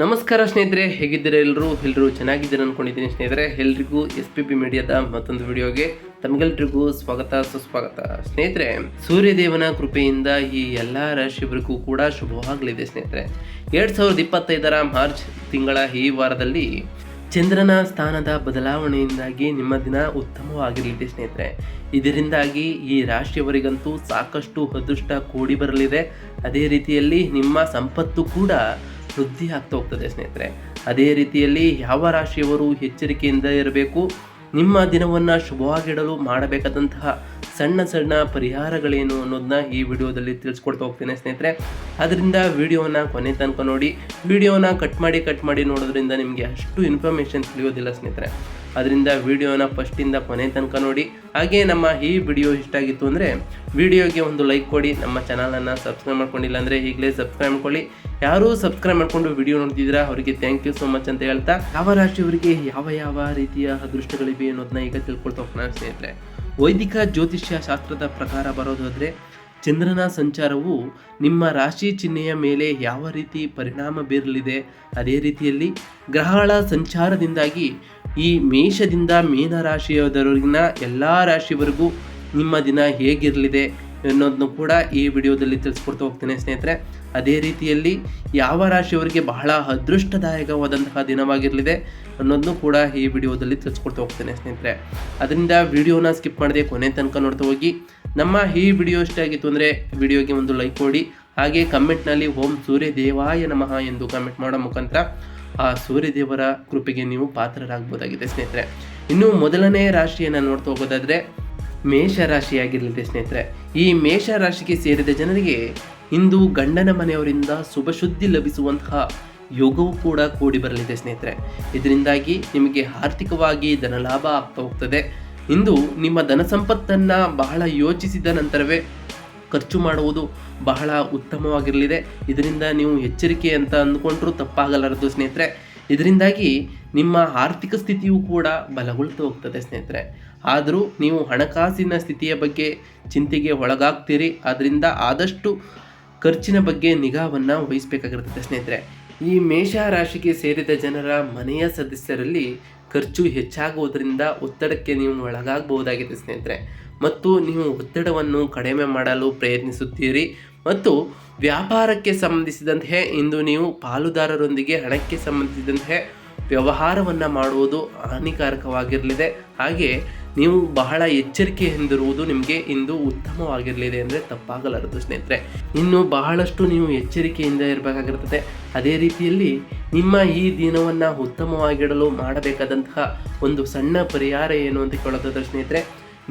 ನಮಸ್ಕಾರ ಸ್ನೇಹಿತರೆ, ಹೇಗಿದ್ದೀರ ಎಲ್ಲರೂ ಎಲ್ಲರೂ ಚೆನ್ನಾಗಿದ್ದೀರಾ ಅನ್ಕೊಂಡಿದ್ದೀನಿ ಸ್ನೇಹಿತರೆ. ಎಲ್ರಿಗೂ ಎಸ್ ಪಿ ಪಿ ಮೀಡಿಯಾದ ಮತ್ತೊಂದು ವಿಡಿಯೋಗೆ ತಮಗೆಲ್ರಿಗೂ ಸ್ವಾಗತ, ಸುಸ್ವಾಗತ. ಸ್ನೇಹಿತರೆ, ಸೂರ್ಯದೇವನ ಕೃಪೆಯಿಂದ ಈ ಎಲ್ಲ ರಾಶಿಯವರಿಗೂ ಕೂಡ ಶುಭವಾಗಲಿದೆ ಸ್ನೇಹಿತರೆ. ಎರಡು ಸಾವಿರದ ಇಪ್ಪತ್ತೈದರ ಮಾರ್ಚ್ ತಿಂಗಳ ಈ ವಾರದಲ್ಲಿ ಚಂದ್ರನ ಸ್ಥಾನದ ಬದಲಾವಣೆಯಿಂದಾಗಿ ನಿಮ್ಮ ದಿನ ಉತ್ತಮವಾಗಿರಲಿದೆ ಸ್ನೇಹಿತರೆ. ಇದರಿಂದಾಗಿ ಈ ರಾಶಿಯವರಿಗಂತೂ ಸಾಕಷ್ಟು ಅದೃಷ್ಟ ಕೂಡಿ ಬರಲಿದೆ. ಅದೇ ರೀತಿಯಲ್ಲಿ ನಿಮ್ಮ ಸಂಪತ್ತು ಕೂಡ ವೃದ್ಧಿ ಆಗ್ತಾ ಹೋಗ್ತದೆ ಸ್ನೇಹಿತರೆ. ಅದೇ ರೀತಿಯಲ್ಲಿ ಯಾವ ರಾಶಿಯವರು ಎಚ್ಚರಿಕೆಯಿಂದ ಇರಬೇಕು, ನಿಮ್ಮ ದಿನವನ್ನು ಶುಭವಾಗಿಡಲು ಮಾಡಬೇಕಾದಂತಹ ಸಣ್ಣ ಸಣ್ಣ ಪರಿಹಾರಗಳೇನು ಅನ್ನೋದನ್ನ ಈ ವಿಡಿಯೋದಲ್ಲಿ ತಿಳಿಸ್ಕೊಡ್ತಾ ಹೋಗ್ತೇನೆ ಸ್ನೇಹಿತರೆ. ಅದರಿಂದ ವಿಡಿಯೋನ ಕೊನೆ ತನಕ ನೋಡಿ, ವಿಡಿಯೋನ ಕಟ್ ಮಾಡಿ ಕಟ್ ಮಾಡಿ ನೋಡೋದ್ರಿಂದ ನಿಮಗೆ ಅಷ್ಟು ಇನ್ಫಾರ್ಮೇಷನ್ ತಿಳಿಯೋದಿಲ್ಲ ಸ್ನೇಹಿತರೆ. ಅದರಿಂದ ವಿಡಿಯೋನ ಫಸ್ಟಿಂದ ಕೊನೆ ತನಕ ನೋಡಿ. ಹಾಗೆ ನಮ್ಮ ಈ ವಿಡಿಯೋ ಇಷ್ಟ ಆಗಿತ್ತು ಅಂದರೆ ವಿಡಿಯೋಗೆ ಒಂದು ಲೈಕ್ ಕೊಡಿ. ನಮ್ಮ ಚಾನಲನ್ನು ಸಬ್ಸ್ಕ್ರೈಬ್ ಮಾಡ್ಕೊಂಡಿಲ್ಲ ಅಂದರೆ ಈಗಲೇ ಸಬ್ಸ್ಕ್ರೈಬ್ ಮಾಡ್ಕೊಳ್ಳಿ. ಯಾರೂ ಸಬ್ಸ್ಕ್ರೈಬ್ ಮಾಡ್ಕೊಂಡು ವಿಡಿಯೋ ನೋಡ್ತಿದ್ದೀರಾ, ಅವರಿಗೆ ಥ್ಯಾಂಕ್ ಯು ಸೋ ಮಚ್ ಅಂತ ಹೇಳ್ತಾ ಯಾವ ರಾಶಿಯವರಿಗೆ ಯಾವ ಯಾವ ರೀತಿಯ ಅದೃಷ್ಟಗಳಿವೆ ಅನ್ನೋದನ್ನ ಈಗ ತಿಳ್ಕೊಳ್ತಾ ಹೋಗ್ತಾನೆ ಸ್ನೇಹಿತರೆ. ವೈದಿಕ ಜ್ಯೋತಿಷ್ಯ ಶಾಸ್ತ್ರದ ಪ್ರಕಾರ ಬರೋದಾದರೆ ಚಂದ್ರನ ಸಂಚಾರವು ನಿಮ್ಮ ರಾಶಿ ಚಿಹ್ನೆಯ ಮೇಲೆ ಯಾವ ರೀತಿ ಪರಿಣಾಮ ಬೀರಲಿದೆ? ಅದೇ ರೀತಿಯಲ್ಲಿ ಗ್ರಹಗಳ ಸಂಚಾರದಿಂದಾಗಿ ಈ ಮೇಷದಿಂದ ಮೀನ ರಾಶಿಯವರೆಗಿನ ಎಲ್ಲ ರಾಶಿವರೆಗೂ ನಿಮ್ಮ ದಿನ ಹೇಗಿರಲಿದೆ ಅನ್ನೋದನ್ನು ಕೂಡ ಈ ವಿಡಿಯೋದಲ್ಲಿ ತಿಳಿಸ್ಕೊಡ್ತಾ ಹೋಗ್ತೇನೆ ಸ್ನೇಹಿತರೆ. ಅದೇ ರೀತಿಯಲ್ಲಿ ಯಾವ ರಾಶಿಯವರಿಗೆ ಬಹಳ ಅದೃಷ್ಟದಾಯಕವಾದಂತಹ ದಿನವಾಗಿರಲಿದೆ ಅನ್ನೋದನ್ನು ಕೂಡ ಈ ವಿಡಿಯೋದಲ್ಲಿ ತಿಳಿಸ್ಕೊಡ್ತಾ ಹೋಗ್ತೇನೆ ಸ್ನೇಹಿತರೆ. ಅದರಿಂದ ವಿಡಿಯೋನ ಸ್ಕಿಪ್ ಮಾಡದೆ ಕೊನೆ ತನಕ ನೋಡ್ತಾ ಹೋಗಿ. ನಮ್ಮ ಈ ವಿಡಿಯೋ ಇಷ್ಟ ಆಗಿತ್ತು ಅಂದರೆ ವಿಡಿಯೋಗೆ ಒಂದು ಲೈಕ್ ಕೊಡಿ. ಹಾಗೆ ಕಮೆಂಟ್ನಲ್ಲಿ ಓಂ ಸೂರ್ಯ ದೇವಾಯ ನಮಃ ಎಂದು ಕಮೆಂಟ್ ಮಾಡೋ ಮುಖಾಂತರ ಆ ಸೂರ್ಯದೇವರ ಕೃಪೆಗೆ ನೀವು ಪಾತ್ರರಾಗಬಹುದಾಗಿದೆ ಸ್ನೇಹಿತರೆ. ಇನ್ನು ಮೊದಲನೇ ರಾಶಿಯನ್ನು ನೋಡ್ತಾ ಹೋಗೋದಾದರೆ ಮೇಷ ರಾಶಿಯಾಗಿರಲಿದೆ ಸ್ನೇಹಿತರೆ. ಈ ಮೇಷ ರಾಶಿಗೆ ಸೇರಿದ ಜನರಿಗೆ ಇಂದು ಗಂಡನ ಮನೆಯವರಿಂದ ಶುಭ ಶುದ್ಧಿ ಲಭಿಸುವಂತಹ ಯೋಗವೂ ಕೂಡ ಕೂಡಿ ಬರಲಿದೆ ಸ್ನೇಹಿತರೆ. ಇದರಿಂದಾಗಿ ನಿಮಗೆ ಆರ್ಥಿಕವಾಗಿ ಧನಲಾಭ ಆಗ್ತಾ ಹೋಗ್ತದೆ. ಇಂದು ನಿಮ್ಮ ಧನ ಸಂಪತ್ತನ್ನು ಬಹಳ ಯೋಚಿಸಿದ ನಂತರವೇ ಖರ್ಚು ಮಾಡುವುದು ಬಹಳ ಉತ್ತಮವಾಗಿರಲಿದೆ. ಇದರಿಂದ ನೀವು ಎಚ್ಚರಿಕೆ ಅಂತ ಅಂದ್ಕೊಂಡ್ರೂ ತಪ್ಪಾಗಲಾರದು ಸ್ನೇಹಿತರೆ. ಇದರಿಂದಾಗಿ ನಿಮ್ಮ ಆರ್ಥಿಕ ಸ್ಥಿತಿಯೂ ಕೂಡ ಬಲಗೊಳ್ತಾ ಹೋಗ್ತದೆ ಸ್ನೇಹಿತರೆ. ಆದರೂ ನೀವು ಹಣಕಾಸಿನ ಸ್ಥಿತಿಯ ಬಗ್ಗೆ ಚಿಂತೆಗೆ ಒಳಗಾಗ್ತೀರಿ. ಆದ್ದರಿಂದ ಆದಷ್ಟು ಖರ್ಚಿನ ಬಗ್ಗೆ ನಿಗಾವನ್ನು ವಹಿಸಬೇಕಾಗಿರುತ್ತದೆ ಸ್ನೇಹಿತರೆ. ಈ ಮೇಷ ರಾಶಿಗೆ ಸೇರಿದ ಜನರ ಮನೆಯ ಸದಸ್ಯರಲ್ಲಿ ಖರ್ಚು ಹೆಚ್ಚಾಗುವುದರಿಂದ ಒತ್ತಡಕ್ಕೆ ನೀವು ಒಳಗಾಗಬಹುದಾಗಿದೆ ಸ್ನೇಹಿತರೆ. ಮತ್ತು ನೀವು ಒತ್ತಡವನ್ನು ಕಡಿಮೆ ಮಾಡಲು ಪ್ರಯತ್ನಿಸುತ್ತೀರಿ. ಮತ್ತು ವ್ಯಾಪಾರಕ್ಕೆ ಸಂಬಂಧಿಸಿದಂತೆ ಇಂದು ನೀವು ಪಾಲುದಾರರೊಂದಿಗೆ ಹಣಕ್ಕೆ ಸಂಬಂಧಿಸಿದಂತೆ ವ್ಯವಹಾರವನ್ನು ಮಾಡುವುದು ಹಾನಿಕಾರಕವಾಗಿರಲಿದೆ. ಹಾಗೆ ನೀವು ಬಹಳ ಎಚ್ಚರಿಕೆ ಹೊಂದಿರುವುದು ನಿಮಗೆ ಇಂದು ಉತ್ತಮವಾಗಿರಲಿದೆ ಅಂದರೆ ತಪ್ಪಾಗಲಾರದು ಸ್ನೇಹಿತರೆ. ಇನ್ನು ಬಹಳಷ್ಟು ನೀವು ಎಚ್ಚರಿಕೆಯಿಂದ ಇರಬೇಕಾಗಿರ್ತದೆ. ಅದೇ ರೀತಿಯಲ್ಲಿ ನಿಮ್ಮ ಈ ದಿನವನ್ನು ಉತ್ತಮವಾಗಿಡಲು ಮಾಡಬೇಕಾದಂತಹ ಒಂದು ಸಣ್ಣ ಪರಿಹಾರ ಏನು ಅಂತ ಕೇಳೋದಾದ್ರೆ ಸ್ನೇಹಿತರೆ,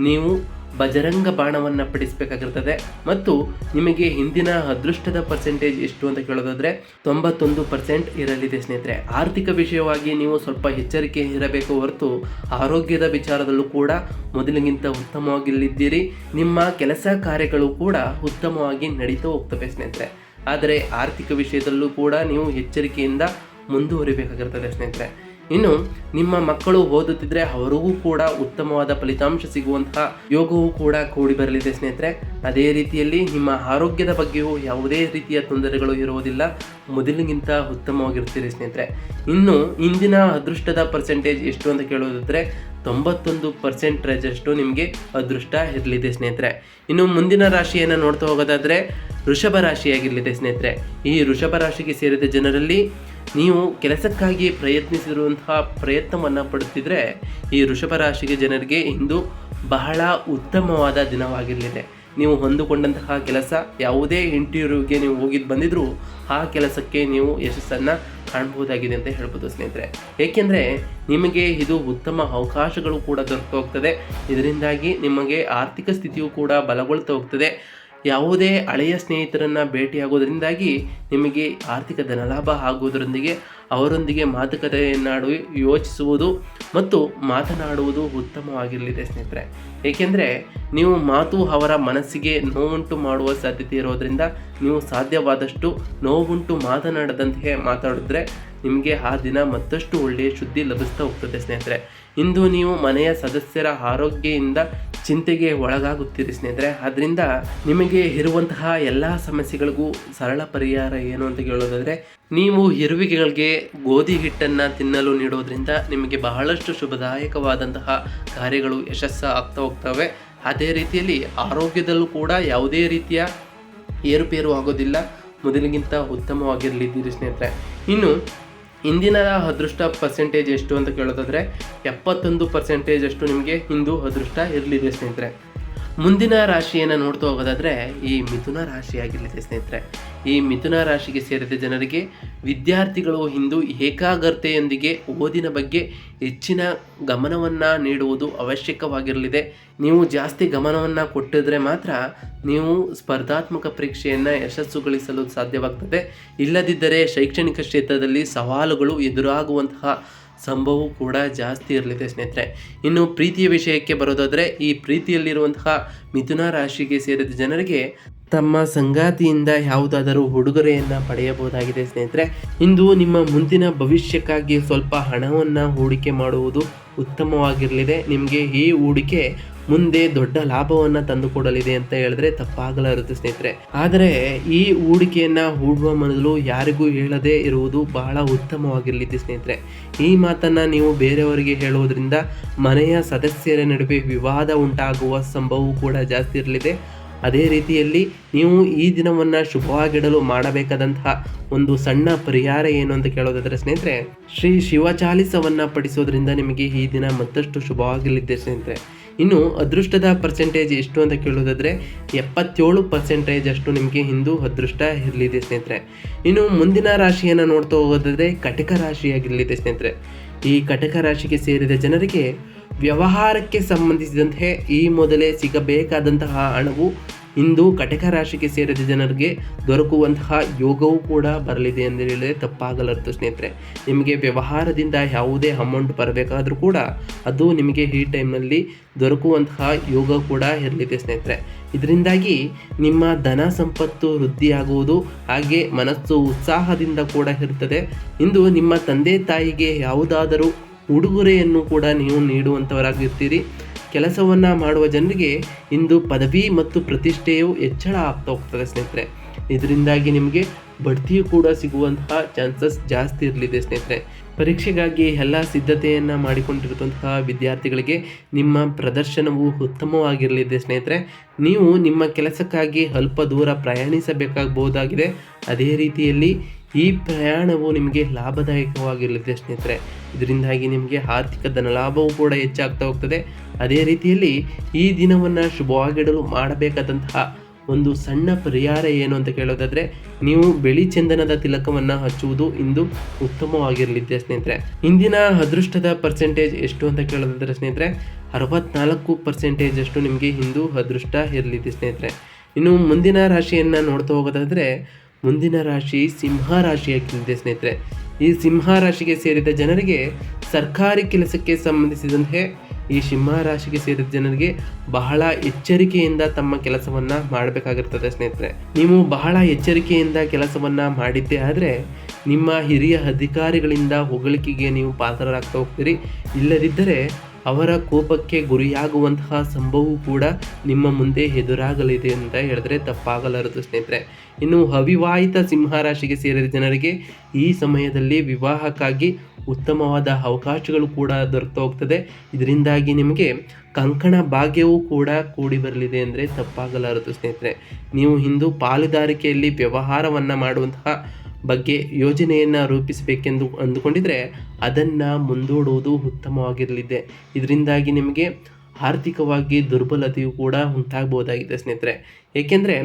ನೀವು ಬಜರಂಗ ಬಾಣವನ್ನು ಪಡಿಸಬೇಕಾಗಿರ್ತದೆ. ಮತ್ತು ನಿಮಗೆ ಹಿಂದಿನ ಅದೃಷ್ಟದ ಪರ್ಸೆಂಟೇಜ್ ಎಷ್ಟು ಅಂತ ಕೇಳೋದಾದರೆ ತೊಂಬತ್ತೊಂದು ಪರ್ಸೆಂಟ್ ಇರಲಿದೆ ಸ್ನೇಹಿತರೆ. ಆರ್ಥಿಕ ವಿಷಯವಾಗಿ ನೀವು ಸ್ವಲ್ಪ ಎಚ್ಚರಿಕೆ ಇರಬೇಕು ಹೊರತು ಆರೋಗ್ಯದ ವಿಚಾರದಲ್ಲೂ ಕೂಡ ಮೊದಲಿಗಿಂತ ಉತ್ತಮವಾಗಿಲ್ಲಿದ್ದೀರಿ. ನಿಮ್ಮ ಕೆಲಸ ಕಾರ್ಯಗಳು ಕೂಡ ಉತ್ತಮವಾಗಿ ನಡೀತಾ ಹೋಗ್ತವೆ ಸ್ನೇಹಿತರೆ. ಆದರೆ ಆರ್ಥಿಕ ವಿಷಯದಲ್ಲೂ ಕೂಡ ನೀವು ಎಚ್ಚರಿಕೆಯಿಂದ ಮುಂದುವರಿಬೇಕಾಗಿರ್ತದೆ ಸ್ನೇಹಿತರೆ. ಇನ್ನು ನಿಮ್ಮ ಮಕ್ಕಳು ಓದುತ್ತಿದ್ರೆ ಅವರಿಗೂ ಕೂಡ ಉತ್ತಮವಾದ ಫಲಿತಾಂಶ ಸಿಗುವಂತಹ ಯೋಗವೂ ಕೂಡ ಕೂಡಿ ಬರಲಿದೆ ಸ್ನೇಹಿತರೆ. ಅದೇ ರೀತಿಯಲ್ಲಿ ನಿಮ್ಮ ಆರೋಗ್ಯದ ಬಗ್ಗೆಯೂ ಯಾವುದೇ ರೀತಿಯ ತೊಂದರೆಗಳು ಇರುವುದಿಲ್ಲ. ಮೊದಲಿಗಿಂತ ಉತ್ತಮವಾಗಿರ್ತೀರಿ ಸ್ನೇಹಿತರೆ. ಇನ್ನು ಇಂದಿನ ಅದೃಷ್ಟದ ಪರ್ಸೆಂಟೇಜ್ ಎಷ್ಟು ಅಂತ ಕೇಳೋದಿದ್ರೆ ತೊಂಬತ್ತೊಂದು ಪರ್ಸೆಂಟೇಜಷ್ಟು ನಿಮಗೆ ಅದೃಷ್ಟ ಇರಲಿದೆ ಸ್ನೇಹಿತರೆ. ಇನ್ನು ಮುಂದಿನ ರಾಶಿಯನ್ನು ನೋಡ್ತಾ ಹೋಗೋದಾದರೆ ವೃಷಭ ರಾಶಿಯಾಗಿರಲಿದೆ ಸ್ನೇಹಿತರೆ. ಈ ವೃಷಭ ರಾಶಿಗೆ ಸೇರಿದ ಜನರಲ್ಲಿ ನೀವು ಕೆಲಸಕ್ಕಾಗಿ ಪ್ರಯತ್ನಿಸಿರುವಂತಹ ಪ್ರಯತ್ನವನ್ನು ಪಡುತ್ತಿದ್ದರೆ ಈ ವೃಷಭ ರಾಶಿಗೆ ಜನರಿಗೆ ಇಂದು ಬಹಳ ಉತ್ತಮವಾದ ದಿನವಾಗಿರಲಿದೆ. ನೀವು ಹೊಂದಿಕೊಂಡಂತಹ ಕೆಲಸ ಯಾವುದೇ ಇಂಟರ್ವ್ಯೂಗೆ ನೀವು ಹೋಗಿದ್ದು ಬಂದಿದ್ದರೂ ಆ ಕೆಲಸಕ್ಕೆ ನೀವು ಯಶಸ್ಸನ್ನು ಕಾಣಬಹುದಾಗಿದೆ ಅಂತ ಹೇಳ್ಬೋದು ಸ್ನೇಹಿತರೆ. ಏಕೆಂದರೆ ನಿಮಗೆ ಇದು ಉತ್ತಮ ಅವಕಾಶಗಳು ಕೂಡ ದೊರೆತು ಹೋಗ್ತದೆ ಇದರಿಂದಾಗಿ ನಿಮಗೆ ಆರ್ಥಿಕ ಸ್ಥಿತಿಯು ಕೂಡ ಬಲಗೊಳ್ತಾ ಹೋಗ್ತದೆ. ಯಾವುದೇ ಹಳೆಯ ಸ್ನೇಹಿತರನ್ನು ಭೇಟಿಯಾಗೋದರಿಂದಾಗಿ ನಿಮಗೆ ಆರ್ಥಿಕ ಧನಲಾಭ ಆಗುವುದರೊಂದಿಗೆ ಅವರೊಂದಿಗೆ ಮಾತುಕತೆಯನ್ನಾಡು ಯೋಚಿಸುವುದು ಮತ್ತು ಮಾತನಾಡುವುದು ಉತ್ತಮವಾಗಿರಲಿದೆ ಸ್ನೇಹಿತರೆ. ಏಕೆಂದರೆ ನೀವು ಮಾತು ಅವರ ಮನಸ್ಸಿಗೆ ನೋವುಂಟು ಮಾಡುವ ಸಾಧ್ಯತೆ ಇರೋದರಿಂದ ನೀವು ಸಾಧ್ಯವಾದಷ್ಟು ನೋವುಂಟು ಮಾತನಾಡದಂತೆ ಮಾತಾಡಿದ್ರೆ ನಿಮಗೆ ಆ ದಿನ ಮತ್ತಷ್ಟು ಒಳ್ಳೆಯ ಶುದ್ಧಿ ಲಭಿಸ್ತಾ ಹೋಗ್ತದೆ ಸ್ನೇಹಿತರೆ. ಇಂದು ನೀವು ಮನೆಯ ಸದಸ್ಯರ ಆರೋಗ್ಯದಿಂದ ಚಿಂತೆಗೆ ಒಳಗಾಗುತ್ತೀರಿ ಸ್ನೇಹಿತರೆ. ಅದರಿಂದ ನಿಮಗೆ ಇರುವಂತಹ ಎಲ್ಲ ಸಮಸ್ಯೆಗಳಿಗೂ ಸರಳ ಪರಿಹಾರ ಏನು ಅಂತ ಕೇಳೋದಾದರೆ, ನೀವು ಇರುವಿಕೆಗಳಿಗೆ ಗೋಧಿ ಹಿಟ್ಟನ್ನು ತಿನ್ನಲು ನೀಡೋದ್ರಿಂದ ನಿಮಗೆ ಬಹಳಷ್ಟು ಶುಭದಾಯಕವಾದಂತಹ ಕಾರ್ಯಗಳು ಯಶಸ್ಸು ಆಗ್ತಾ ಹೋಗ್ತವೆ. ಅದೇ ರೀತಿಯಲ್ಲಿ ಆರೋಗ್ಯದಲ್ಲೂ ಕೂಡ ಯಾವುದೇ ರೀತಿಯ ಏರುಪೇರು ಆಗೋದಿಲ್ಲ. ಮೊದಲಿಗಿಂತ ಉತ್ತಮವಾಗಿರಲಿದ್ದೀರಿ ಸ್ನೇಹಿತರೆ. ಇನ್ನು ಇಂದಿನ ಅದೃಷ್ಟ ಪರ್ಸೆಂಟೇಜ್ ಎಷ್ಟು ಅಂತ ಕೇಳೋದಾದರೆ ಎಪ್ಪತ್ತೊಂದು ಪರ್ಸೆಂಟೇಜ್ ಅಷ್ಟು ನಿಮಗೆ ಇಂದು ಅದೃಷ್ಟ ಇರಲಿದೆ ಸ್ನೇಹಿತರೆ. ಮುಂದಿನ ರಾಶಿಯನ್ನು ನೋಡ್ತಾ ಹೋಗೋದಾದರೆ ಈ ಮಿಥುನ ರಾಶಿಯಾಗಿರಲಿದೆ ಸ್ನೇಹಿತರೆ. ಈ ಮಿಥುನ ರಾಶಿಗೆ ಸೇರಿದ ಜನರಿಗೆ ವಿದ್ಯಾರ್ಥಿಗಳು ಇಂದು ಏಕಾಗ್ರತೆಯೊಂದಿಗೆ ಓದಿನ ಬಗ್ಗೆ ಹೆಚ್ಚಿನ ಗಮನವನ್ನು ನೀಡುವುದು ಅವಶ್ಯಕವಾಗಿರಲಿದೆ. ನೀವು ಜಾಸ್ತಿ ಗಮನವನ್ನು ಕೊಟ್ಟಿದ್ರೆ ಮಾತ್ರ ನೀವು ಸ್ಪರ್ಧಾತ್ಮಕ ಪರೀಕ್ಷೆಯನ್ನು ಯಶಸ್ಸುಗೊಳಿಸಲು ಸಾಧ್ಯವಾಗ್ತದೆ. ಇಲ್ಲದಿದ್ದರೆ ಶೈಕ್ಷಣಿಕ ಕ್ಷೇತ್ರದಲ್ಲಿ ಸವಾಲುಗಳು ಎದುರಾಗುವಂತಹ ಸಂಭವವು ಕೂಡ ಜಾಸ್ತಿ ಇರಲಿದೆ ಸ್ನೇಹಿತರೆ. ಇನ್ನು ಪ್ರೀತಿಯ ವಿಷಯಕ್ಕೆ ಬರೋದಾದರೆ, ಈ ಪ್ರೀತಿಯಲ್ಲಿರುವಂತಹ ಮಿಥುನ ರಾಶಿಗೆ ಸೇರಿದ ಜನರಿಗೆ ತಮ್ಮ ಸಂಗಾತಿಯಿಂದ ಯಾವುದಾದರೂ ಉಡುಗೊರೆಯನ್ನು ಪಡೆಯಬಹುದಾಗಿದೆ ಸ್ನೇಹಿತರೆ. ಇಂದು ನಿಮ್ಮ ಮುಂದಿನ ಭವಿಷ್ಯಕ್ಕಾಗಿ ಸ್ವಲ್ಪ ಹಣವನ್ನು ಹೂಡಿಕೆ ಮಾಡುವುದು ಉತ್ತಮವಾಗಿರಲಿದೆ. ನಿಮಗೆ ಈ ಹೂಡಿಕೆ ಮುಂದೆ ದೊಡ್ಡ ಲಾಭವನ್ನು ತಂದುಕೊಡಲಿದೆ ಅಂತ ಹೇಳಿದ್ರೆ ತಪ್ಪಾಗಲಾರದು ಸ್ನೇಹಿತರೆ. ಆದರೆ ಈ ಹೂಡಿಕೆಯನ್ನ ಹೂಡುವ ಮೊದಲು ಯಾರಿಗೂ ಹೇಳದೇ ಇರುವುದು ಬಹಳ ಉತ್ತಮವಾಗಿರಲಿದೆ ಸ್ನೇಹಿತರೆ. ಈ ಮಾತನ್ನ ನೀವು ಬೇರೆಯವರಿಗೆ ಹೇಳುವುದರಿಂದ ಮನೆಯ ಸದಸ್ಯರ ನಡುವೆ ವಿವಾದ ಉಂಟಾಗುವ ಸಂಭವವು ಕೂಡ ಜಾಸ್ತಿ ಇರಲಿದೆ. ಅದೇ ರೀತಿಯಲ್ಲಿ ನೀವು ಈ ದಿನವನ್ನು ಶುಭವಾಗಿಡಲು ಮಾಡಬೇಕಾದಂತಹ ಒಂದು ಸಣ್ಣ ಪರಿಹಾರ ಏನು ಅಂತ ಕೇಳೋದಾದ್ರೆ ಸ್ನೇಹಿತರೆ, ಶ್ರೀ ಶಿವಚಾಲಿಸವನ್ನು ಪಡಿಸೋದ್ರಿಂದ ನಿಮಗೆ ಈ ದಿನ ಮತ್ತಷ್ಟು ಶುಭವಾಗಲಿದೆ ಸ್ನೇಹಿತರೆ. ಇನ್ನು ಅದೃಷ್ಟದ ಪರ್ಸೆಂಟೇಜ್ ಎಷ್ಟು ಅಂತ ಕೇಳೋದಾದರೆ ಎಪ್ಪತ್ತೇಳು ಪರ್ಸೆಂಟೇಜ್ ಅಷ್ಟು ನಿಮಗೆ ಹಿಂದೂ ಅದೃಷ್ಟ ಇರಲಿದೆ ಸ್ನೇಹಿತರೆ. ಇನ್ನು ಮುಂದಿನ ರಾಶಿಯನ್ನು ನೋಡ್ತಾ ಹೋಗೋದಾದರೆ ಕಟಕ ರಾಶಿಯಾಗಿರಲಿದೆ ಸ್ನೇಹಿತರೆ. ಈ ಕಟಕ ರಾಶಿಗೆ ಸೇರಿದ ಜನರಿಗೆ ವ್ಯವಹಾರಕ್ಕೆ ಸಂಬಂಧಿಸಿದಂತೆ ಈ ಮೊದಲೇ ಸಿಗಬೇಕಾದಂತಹ ಹಣವು ಇಂದು ಕಟಕ ರಾಶಿಗೆ ಸೇರಿದ ಜನರಿಗೆ ದೊರಕುವಂತಹ ಯೋಗವೂ ಕೂಡ ಬರಲಿದೆ ಎಂದು ಹೇಳಿದರೆ ತಪ್ಪಾಗಲಾರದು ಸ್ನೇಹಿತರೆ. ನಿಮಗೆ ವ್ಯವಹಾರದಿಂದ ಯಾವುದೇ ಅಮೌಂಟ್ ಬರಬೇಕಾದ್ರೂ ಕೂಡ ಅದು ನಿಮಗೆ ಈ ಟೈಮ್ನಲ್ಲಿ ದೊರಕುವಂತಹ ಯೋಗ ಕೂಡ ಇರಲಿದೆ ಸ್ನೇಹಿತರೆ. ಇದರಿಂದಾಗಿ ನಿಮ್ಮ ಧನ ಸಂಪತ್ತು ವೃದ್ಧಿಯಾಗುವುದು ಹಾಗೆ ಮನಸ್ಸು ಉತ್ಸಾಹದಿಂದ ಕೂಡ ಇರುತ್ತದೆ. ಇಂದು ನಿಮ್ಮ ತಂದೆ ತಾಯಿಗೆ ಯಾವುದಾದರೂ ಉಡುಗೊರೆಯನ್ನು ಕೂಡ ನೀವು ನೀಡುವಂಥವರಾಗಿರ್ತೀರಿ ಕೆಲಸವನ್ನು ಮಾಡುವ ಜನರಿಗೆ ಇಂದು ಪದವಿ ಮತ್ತು ಪ್ರತಿಷ್ಠೆಯು ಹೆಚ್ಚಳ ಆಗ್ತಾ ಹೋಗ್ತದೆ ಸ್ನೇಹಿತರೆ. ಇದರಿಂದಾಗಿ ನಿಮಗೆ ಬಡ್ತಿಯು ಕೂಡ ಸಿಗುವಂತಹ ಚಾನ್ಸಸ್ ಜಾಸ್ತಿ ಇರಲಿದೆ ಸ್ನೇಹಿತರೆ. ಪರೀಕ್ಷೆಗಾಗಿ ಎಲ್ಲ ಸಿದ್ಧತೆಯನ್ನು ಮಾಡಿಕೊಂಡಿರುವಂತಹ ವಿದ್ಯಾರ್ಥಿಗಳಿಗೆ ನಿಮ್ಮ ಪ್ರದರ್ಶನವು ಉತ್ತಮವಾಗಿರಲಿದೆ ಸ್ನೇಹಿತರೆ. ನೀವು ನಿಮ್ಮ ಕೆಲಸಕ್ಕಾಗಿ ಅಲ್ಪ ದೂರ ಪ್ರಯಾಣಿಸಬೇಕಾಗಬಹುದಾಗಿದೆ. ಅದೇ ರೀತಿಯಲ್ಲಿ ಈ ಪ್ರಯಾಣವು ನಿಮಗೆ ಲಾಭದಾಯಕವಾಗಿರಲಿದೆ ಸ್ನೇಹಿತರೆ. ಇದರಿಂದಾಗಿ ನಿಮಗೆ ಆರ್ಥಿಕ ಧನಲಾಭವೂ ಕೂಡ ಹೆಚ್ಚಾಗ್ತಾ ಹೋಗ್ತದೆ. ಅದೇ ರೀತಿಯಲ್ಲಿ ಈ ದಿನವನ್ನು ಶುಭವಾಗಿಡಲು ಮಾಡಬೇಕಾದಂತಹ ಒಂದು ಸಣ್ಣ ಪರಿಹಾರ ಏನು ಅಂತ ಕೇಳೋದಾದರೆ, ನೀವು ಬೆಳಿ ಚಂದನದ ತಿಲಕವನ್ನು ಹಚ್ಚುವುದು ಇಂದು ಉತ್ತಮವಾಗಿರಲಿದೆ ಸ್ನೇಹಿತರೆ. ಇಂದಿನ ಅದೃಷ್ಟದ ಪರ್ಸೆಂಟೇಜ್ ಎಷ್ಟು ಅಂತ ಕೇಳೋದಾದರೆ ಸ್ನೇಹಿತರೆ, ಅರವತ್ನಾಲ್ಕು ಪರ್ಸೆಂಟೇಜ್ ಅಷ್ಟು ನಿಮಗೆ ಇಂದು ಅದೃಷ್ಟ ಇರಲಿದೆ ಸ್ನೇಹಿತರೆ. ಇನ್ನು ಮುಂದಿನ ರಾಶಿಯನ್ನು ನೋಡ್ತಾ ಹೋಗೋದಾದ್ರೆ ಮುಂದಿನ ರಾಶಿ ಸಿಂಹ ರಾಶಿಯಾಗಿದೆ ಸ್ನೇಹಿತರೆ. ಈ ಸಿಂಹ ರಾಶಿಗೆ ಸೇರಿದ ಜನರಿಗೆ ಸರ್ಕಾರಿ ಕೆಲಸಕ್ಕೆ ಸಂಬಂಧಿಸಿದಂತೆ ಈ ಸಿಂಹ ರಾಶಿಗೆ ಸೇರಿದ ಜನರಿಗೆ ಬಹಳ ಎಚ್ಚರಿಕೆಯಿಂದ ತಮ್ಮ ಕೆಲಸವನ್ನ ಮಾಡಬೇಕಾಗಿರ್ತದೆ ಸ್ನೇಹಿತರೆ. ನೀವು ಬಹಳ ಎಚ್ಚರಿಕೆಯಿಂದ ಕೆಲಸವನ್ನ ಮಾಡಿದ್ದೇ ಆದರೆ ನಿಮ್ಮ ಹಿರಿಯ ಅಧಿಕಾರಿಗಳಿಂದ ಹೊಗಳಿಕೆಗೆ ನೀವು ಪಾತ್ರರಾಗ್ತಾ ಹೋಗ್ತೀರಿ. ಇಲ್ಲದಿದ್ದರೆ ಅವರ ಕೋಪಕ್ಕೆ ಗುರಿಯಾಗುವಂತಹ ಸಂಭವವು ಕೂಡ ನಿಮ್ಮ ಮುಂದೆ ಎದುರಾಗಲಿದೆ ಅಂತ ಹೇಳಿದ್ರೆ ತಪ್ಪಾಗಲಾರದು ಸ್ನೇಹಿತರೆ. ಇನ್ನು ಅವಿವಾಹಿತ ಸಿಂಹರಾಶಿಗೆ ಸೇರಿದ ಜನರಿಗೆ ಈ ಸಮಯದಲ್ಲಿ ವಿವಾಹಕ್ಕಾಗಿ ಉತ್ತಮವಾದ ಅವಕಾಶಗಳು ಕೂಡ ದೊರೆತು ಹೋಗ್ತದೆ ಇದರಿಂದಾಗಿ ನಿಮಗೆ ಕಂಕಣ ಭಾಗ್ಯವೂ ಕೂಡ ಕೂಡಿ ಬರಲಿದೆ ಅಂದರೆ ತಪ್ಪಾಗಲಾರದು ಸ್ನೇಹಿತರೆ. ನೀವು ಇಂದು ಪಾಲುದಾರಿಕೆಯಲ್ಲಿ ವ್ಯವಹಾರವನ್ನು ಮಾಡುವಂತಹ ಬಗ್ಗೆ ಯೋಜನೆಯನ್ನು ರೂಪಿಸಬೇಕೆಂದು ಅಂದುಕೊಂಡಿದ್ರೆ ಅದನ್ನು ಮುಂದೂಡುವುದು ಉತ್ತಮವಾಗಿರಲಿದೆ. ಇದರಿಂದಾಗಿ ನಿಮಗೆ ಆರ್ಥಿಕವಾಗಿ ದುರ್ಬಲತೆಯು ಕೂಡ ಉಂಟಾಗಬಹುದಾಗಿದೆ ಸ್ನೇಹಿತರೆ. ಏಕೆಂದರೆ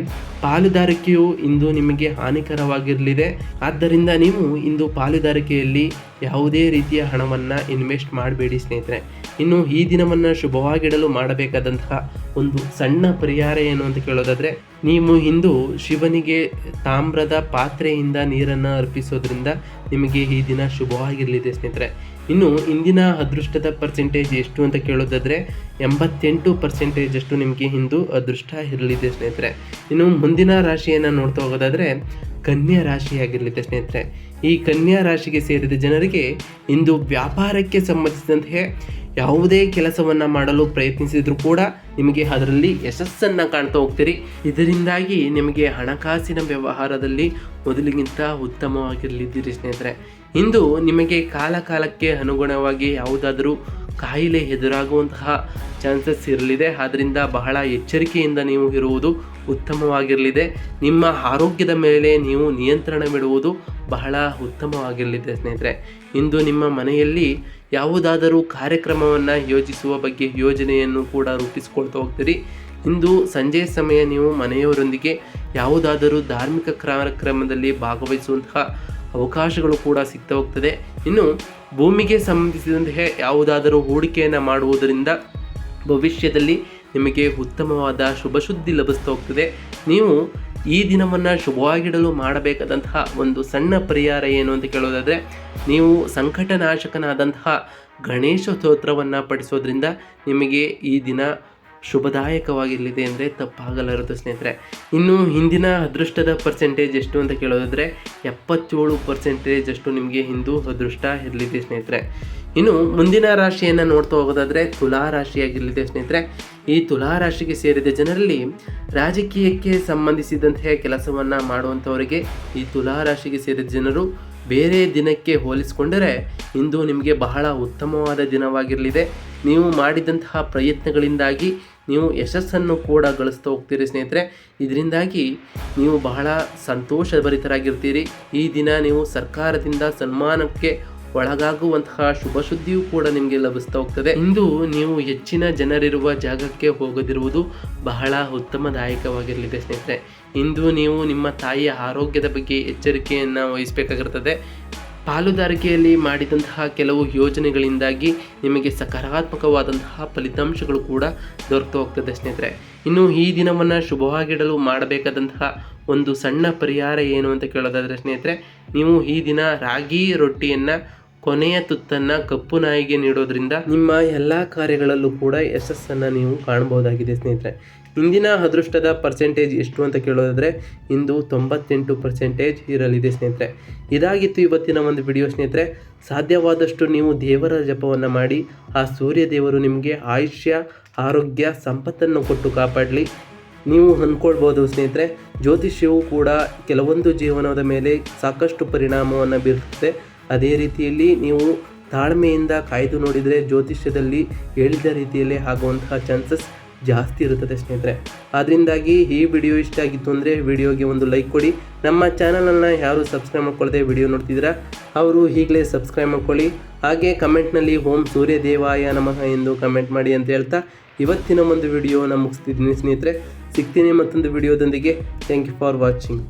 ಪಾಲುದಾರಿಕೆಯು ಇಂದು ನಿಮಗೆ ಹಾನಿಕರವಾಗಿರಲಿದೆ. ಆದ್ದರಿಂದ ನೀವು ಇಂದು ಪಾಲುದಾರಿಕೆಯಲ್ಲಿ ಯಾವುದೇ ರೀತಿಯ ಹಣವನ್ನು ಇನ್ವೆಸ್ಟ್ ಮಾಡಬೇಡಿ ಸ್ನೇಹಿತರೆ. ಇನ್ನು ಈ ದಿನವನ್ನು ಶುಭವಾಗಿಡಲು ಮಾಡಬೇಕಾದಂತಹ ಒಂದು ಸಣ್ಣ ಪರಿಹಾರ ಏನು ಅಂತ ಕೇಳೋದಾದರೆ, ನೀವು ಇಂದು ಶಿವನಿಗೆ ತಾಮ್ರದ ಪಾತ್ರೆಯಿಂದ ನೀರನ್ನು ಅರ್ಪಿಸೋದ್ರಿಂದ ನಿಮಗೆ ಈ ದಿನ ಶುಭವಾಗಿರಲಿದೆ ಸ್ನೇಹಿತರೆ. ಇನ್ನು ಇಂದಿನ ಅದೃಷ್ಟದ ಪರ್ಸೆಂಟೇಜ್ ಎಷ್ಟು ಅಂತ ಕೇಳೋದಾದರೆ, ಎಂಬತ್ತೆಂಟು ಪರ್ಸೆಂಟೇಜ್ ಅಷ್ಟು ನಿಮಗೆ ಇಂದು ಅದೃಷ್ಟ ಇರಲಿದೆ ಸ್ನೇಹಿತರೆ. ಇನ್ನು ಮುಂದಿನ ರಾಶಿಯನ್ನು ನೋಡ್ತಾ ಹೋಗೋದಾದರೆ ಕನ್ಯಾ ರಾಶಿಯಾಗಿರಲಿದೆ ಸ್ನೇಹಿತರೆ. ಈ ಕನ್ಯಾ ರಾಶಿಗೆ ಸೇರಿದ ಜನರಿಗೆ ಇಂದು ವ್ಯಾಪಾರಕ್ಕೆ ಸಂಬಂಧಿಸಿದಂತೆ ಯಾವುದೇ ಕೆಲಸವನ್ನು ಮಾಡಲು ಪ್ರಯತ್ನಿಸಿದರೂ ಕೂಡ ನಿಮಗೆ ಅದರಲ್ಲಿ ಯಶಸ್ಸನ್ನು ಕಾಣ್ತಾ ಹೋಗ್ತೀರಿ. ಇದರಿಂದಾಗಿ ನಿಮಗೆ ಹಣಕಾಸಿನ ವ್ಯವಹಾರದಲ್ಲಿ ಮೊದಲಿಗಿಂತ ಉತ್ತಮವಾಗಿರಲಿದ್ದೀರಿ ಸ್ನೇಹಿತರೆ. ಇಂದು ನಿಮಗೆ ಕಾಲ ಕಾಲಕ್ಕೆ ಅನುಗುಣವಾಗಿ ಯಾವುದಾದರೂ ಕಾಯಿಲೆ ಎದುರಾಗುವಂತಹ ಚಾನ್ಸಸ್ ಇರಲಿದೆ. ಆದ್ದರಿಂದ ಬಹಳ ಎಚ್ಚರಿಕೆಯಿಂದ ನೀವು ಇರುವುದು ಉತ್ತಮವಾಗಿರಲಿದೆ. ನಿಮ್ಮ ಆರೋಗ್ಯದ ಮೇಲೆ ನೀವು ನಿಯಂತ್ರಣ ಬಿಡುವುದು ಬಹಳ ಉತ್ತಮವಾಗಿರಲಿದೆ ಸ್ನೇಹಿತರೆ. ಇಂದು ನಿಮ್ಮ ಮನೆಯಲ್ಲಿ ಯಾವುದಾದರೂ ಕಾರ್ಯಕ್ರಮವನ್ನು ಯೋಜಿಸುವ ಬಗ್ಗೆ ಯೋಜನೆಯನ್ನು ಕೂಡ ರೂಪಿಸಿಕೊಳ್ತಾ ಹೋಗ್ತೀರಿ. ಇಂದು ಸಂಜೆ ಸಮಯ ನೀವು ಮನೆಯವರೊಂದಿಗೆ ಯಾವುದಾದರೂ ಧಾರ್ಮಿಕ ಕಾರ್ಯಕ್ರಮದಲ್ಲಿ ಭಾಗವಹಿಸುವಂತಹ ಅವಕಾಶಗಳು ಕೂಡ ಸಿಗ್ತಾ ಹೋಗ್ತದೆ. ಇನ್ನು ಭೂಮಿಗೆ ಸಂಬಂಧಿಸಿದಂತೆ ಯಾವುದಾದರೂ ಹೂಡಿಕೆಯನ್ನು ಮಾಡುವುದರಿಂದ ಭವಿಷ್ಯದಲ್ಲಿ ನಿಮಗೆ ಉತ್ತಮವಾದ ಶುಭ ಸುದ್ದಿ ಲಭಿಸ್ತಾ ಹೋಗ್ತದೆ. ನೀವು ಈ ದಿನವನ್ನು ಶುಭವಾಗಿಡಲು ಮಾಡಬೇಕಾದಂತಹ ಒಂದು ಸಣ್ಣ ಪರಿಹಾರ ಏನು ಅಂತ ಕೇಳೋದಾದರೆ, ನೀವು ಸಂಕಟನಾಶಕನಾದಂತಹ ಗಣೇಶ ಸ್ತೋತ್ರವನ್ನು ಪಡಿಸೋದ್ರಿಂದ ನಿಮಗೆ ಈ ದಿನ ಶುಭದಾಯಕವಾಗಿರಲಿದೆ ಅಂದರೆ ತಪ್ಪಾಗಲಾರದು ಸ್ನೇಹಿತರೆ. ಇನ್ನು ಹಿಂದಿನ ಅದೃಷ್ಟದ ಪರ್ಸೆಂಟೇಜ್ ಎಷ್ಟು ಅಂತ ಕೇಳೋದಾದರೆ ಎಪ್ಪತ್ತೇಳು ಪರ್ಸೆಂಟೇಜ್ ಅಷ್ಟು ನಿಮಗೆ ಹಿಂದೂ ಅದೃಷ್ಟ ಇರಲಿದೆ ಸ್ನೇಹಿತರೆ. ಇನ್ನು ಮುಂದಿನ ರಾಶಿಯನ್ನು ನೋಡ್ತಾ ಹೋಗೋದಾದರೆ ತುಲಾ ರಾಶಿಯಾಗಿರಲಿದೆ ಸ್ನೇಹಿತರೆ. ಈ ತುಲಾ ರಾಶಿಗೆ ಸೇರಿದ ಜನರಲ್ಲಿ ರಾಜಕೀಯಕ್ಕೆ ಸಂಬಂಧಿಸಿದಂತೆ ಕೆಲಸವನ್ನು ಮಾಡುವಂಥವರಿಗೆ ಈ ತುಲಾ ರಾಶಿಗೆ ಸೇರಿದ ಜನರು ಬೇರೆ ದಿನಕ್ಕೆ ಹೋಲಿಸಿಕೊಂಡರೆ ಇಂದು ನಿಮಗೆ ಬಹಳ ಉತ್ತಮವಾದ ದಿನವಾಗಿರಲಿದೆ. ನೀವು ಮಾಡಿದಂತಹ ಪ್ರಯತ್ನಗಳಿಂದಾಗಿ ನೀವು ಯಶಸ್ಸನ್ನು ಕೂಡ ಗಳಿಸ್ತಾ ಹೋಗ್ತೀರಿ ಸ್ನೇಹಿತರೆ. ಇದರಿಂದಾಗಿ ನೀವು ಬಹಳ ಸಂತೋಷಭರಿತರಾಗಿರ್ತೀರಿ. ಈ ದಿನ ನೀವು ಸರ್ಕಾರದಿಂದ ಸನ್ಮಾನಕ್ಕೆ ಒಳಗಾಗುವಂತಹ ಶುಭ ಸುದ್ದಿಯೂ ಕೂಡ ನಿಮಗೆ ಲಭಿಸ್ತಾ ಹೋಗ್ತದೆ. ಇಂದು ನೀವು ಹೆಚ್ಚಿನ ಜನರಿರುವ ಜಾಗಕ್ಕೆ ಹೋಗದಿರುವುದು ಬಹಳ ಉತ್ತಮದಾಯಕವಾಗಿರಲಿದೆ ಸ್ನೇಹಿತರೆ. ಇಂದು ನೀವು ನಿಮ್ಮ ತಾಯಿಯ ಆರೋಗ್ಯದ ಬಗ್ಗೆ ಎಚ್ಚರಿಕೆಯನ್ನು ವಹಿಸಬೇಕಾಗಿರ್ತದೆ. ಪಾಲುದಾರಿಕೆಯಲ್ಲಿ ಮಾಡಿದಂತಹ ಕೆಲವು ಯೋಜನೆಗಳಿಂದಾಗಿ ನಿಮಗೆ ಸಕಾರಾತ್ಮಕವಾದಂತಹ ಫಲಿತಾಂಶಗಳು ಕೂಡ ದೊರಕ್ತಾ ಹೋಗ್ತದೆ ಸ್ನೇಹಿತರೆ. ಇನ್ನು ಈ ದಿನವನ್ನು ಶುಭವಾಗಿಡಲು ಮಾಡಬೇಕಾದಂತಹ ಒಂದು ಸಣ್ಣ ಪರಿಹಾರ ಏನು ಅಂತ ಕೇಳೋದಾದರೆ ಸ್ನೇಹಿತರೆ, ನೀವು ಈ ದಿನ ರಾಗಿ ರೊಟ್ಟಿಯನ್ನು, ಕೊನೆಯ ತುತ್ತನ್ನು ಕಪ್ಪು ನಾಯಿಗೆ ನೀಡೋದ್ರಿಂದ ನಿಮ್ಮ ಎಲ್ಲ ಕಾರ್ಯಗಳಲ್ಲೂ ಕೂಡ ಯಶಸ್ಸನ್ನು ನೀವು ಕಾಣಬಹುದಾಗಿದೆ ಸ್ನೇಹಿತರೆ. ಇಂದಿನ ಅದೃಷ್ಟದ ಪರ್ಸೆಂಟೇಜ್ ಎಷ್ಟು ಅಂತ ಕೇಳೋದಾದರೆ ಇಂದು ತೊಂಬತ್ತೆಂಟು ಪರ್ಸೆಂಟೇಜ್ ಇರಲಿದೆ ಸ್ನೇಹಿತರೆ. ಇದಾಗಿತ್ತು ಇವತ್ತಿನ ಒಂದು ವಿಡಿಯೋ ಸ್ನೇಹಿತರೆ. ಸಾಧ್ಯವಾದಷ್ಟು ನೀವು ದೇವರ ಜಪವನ್ನು ಮಾಡಿ, ಆ ಸೂರ್ಯ ದೇವರು ನಿಮಗೆ ಆಯುಷ್ಯ, ಆರೋಗ್ಯ, ಸಂಪತ್ತನ್ನು ಕೊಟ್ಟು ಕಾಪಾಡಲಿ. ನೀವು ಅಂದ್ಕೊಳ್ಬೋದು ಸ್ನೇಹಿತರೆ. ಜ್ಯೋತಿಷ್ಯವು ಕೂಡ ಕೆಲವೊಂದು ಜೀವನದ ಮೇಲೆ ಸಾಕಷ್ಟು ಪರಿಣಾಮವನ್ನು ಬೀರುತ್ತೆ ಅದೇ ರೀತಿಯಲ್ಲಿ ನೀವು ತಾಳ್ಮೆಯಿಂದ ಕಾಯ್ದು ನೋಡಿದರೆ ಜ್ಯೋತಿಷ್ಯದಲ್ಲಿ ಹೇಳಿದ ರೀತಿಯಲ್ಲೇ ಆಗುವಂತಹ ಚಾನ್ಸಸ್ ಜಾಸ್ತಿ ಇರುತ್ತದೆ ಸ್ನೇಹಿತರೆ. ಅದರಿಂದಾಗಿ ಈ ವಿಡಿಯೋ ಇಷ್ಟ ಆಗಿತ್ತು ಅಂದರೆ ವಿಡಿಯೋಗೆ ಒಂದು ಲೈಕ್ ಕೊಡಿ. ನಮ್ಮ ಚಾನಲನ್ನು ಯಾರು ಸಬ್ಸ್ಕ್ರೈಬ್ ಮಾಡ್ಕೊಳ್ಳದೆ ವಿಡಿಯೋ ನೋಡ್ತಿದ್ದೀರಾ? ಅವರು ಈಗಲೇ ಸಬ್ಸ್ಕ್ರೈಬ್ ಮಾಡ್ಕೊಳ್ಳಿ. ಹಾಗೆ ಕಮೆಂಟ್ನಲ್ಲಿ ಓಂ ಸೂರ್ಯ ದೇವಾಯ ನಮಃ ಎಂದು ಕಮೆಂಟ್ ಮಾಡಿ ಅಂತ ಹೇಳ್ತಾ ಇವತ್ತಿನ ಒಂದು ವಿಡಿಯೋನ ಮುಗಿಸ್ತಿದ್ದೀನಿ ಸ್ನೇಹಿತರೆ. ಸಿಗ್ತೀನಿ ಮತ್ತೊಂದು ವಿಡಿಯೋದೊಂದಿಗೆ. Thank you for watching